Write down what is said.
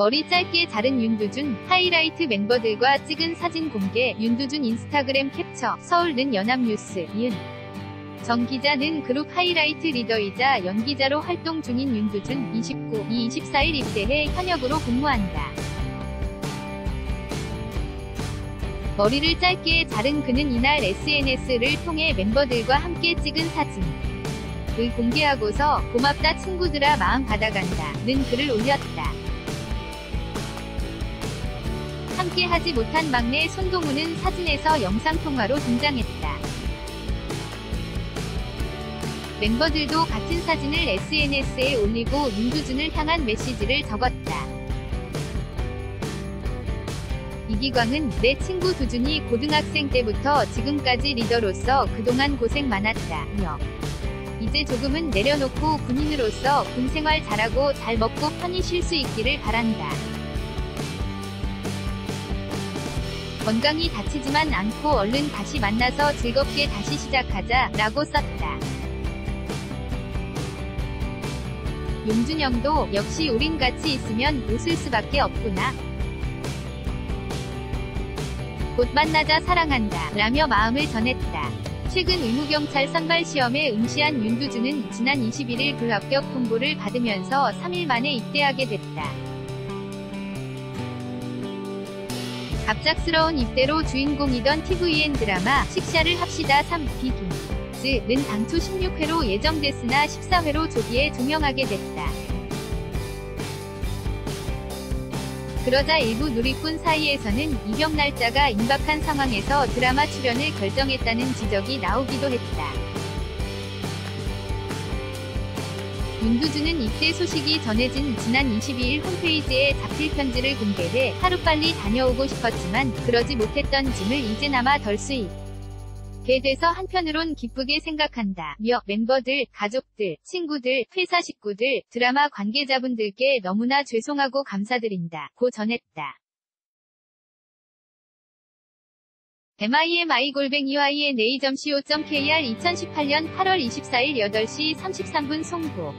머리 짧게 자른 윤두준, 하이라이트 멤버들과 찍은 사진 공개, 윤두준 인스타그램 캡처, 서울는 연합뉴스, 이은. 정 기자는 그룹 하이라이트 리더이자 연기자로 활동 중인 윤두준, 29, 이 24일 입대해 현역으로 근무한다. 머리를 짧게 자른 그는 이날 SNS를 통해 멤버들과 함께 찍은 사진. 을 공개하고서 고맙다 친구들아 마음 받아간다 는 글을 올렸다. 함께 하지 못한 막내 손동우는 사진에서 영상통화로 등장했다. 멤버들도 같은 사진을 SNS에 올리고 윤두준을 향한 메시지를 적었다. 이기광은 내 친구 두준이 고등학생 때부터 지금까지 리더로서 그동안 고생 많았다. 며 이제 조금은 내려놓고 군인으로서 군 생활 잘하고 잘 먹고 편히 쉴 수 있기를 바란다. 건강히 다치지만 않고 얼른 다시 만나서 즐겁게 다시 시작하자 라고 썼다. 용준영도 역시 우린 같이 있으면 웃을 수밖에 없구나. 곧 만나자 사랑한다 라며 마음을 전했다. 최근 의무경찰 선발 시험에 응시한 윤두준은 지난 21일 불합격 통보를 받으면서 3일 만에 입대하게 됐다. 갑작스러운 입대로 주인공이던 TVN 드라마 식샤를 합시다 3 비기즈는 당초 16회로 예정됐으나 14회로 조기에 종영하게 됐다. 그러자 일부 누리꾼 사이에서는 입영 날짜가 임박한 상황에서 드라마 출연을 결정했다는 지적이 나오기도 했다. 윤두준은 입대 소식이 전해진 지난 22일 홈페이지에 자필 편지를 공개해 하루빨리 다녀오고 싶었지만 그러지 못했던 짐을 이제나마 덜 수입. 게 돼서 한편으론 기쁘게 생각한다. 며 멤버들, 가족들, 친구들, 회사 식구들, 드라마 관계자분들께 너무나 죄송하고 감사드린다. 고 전했다. Mimigol뱅이와이의 네이점co.kr 2018년 8월 24일 8시 33분 송고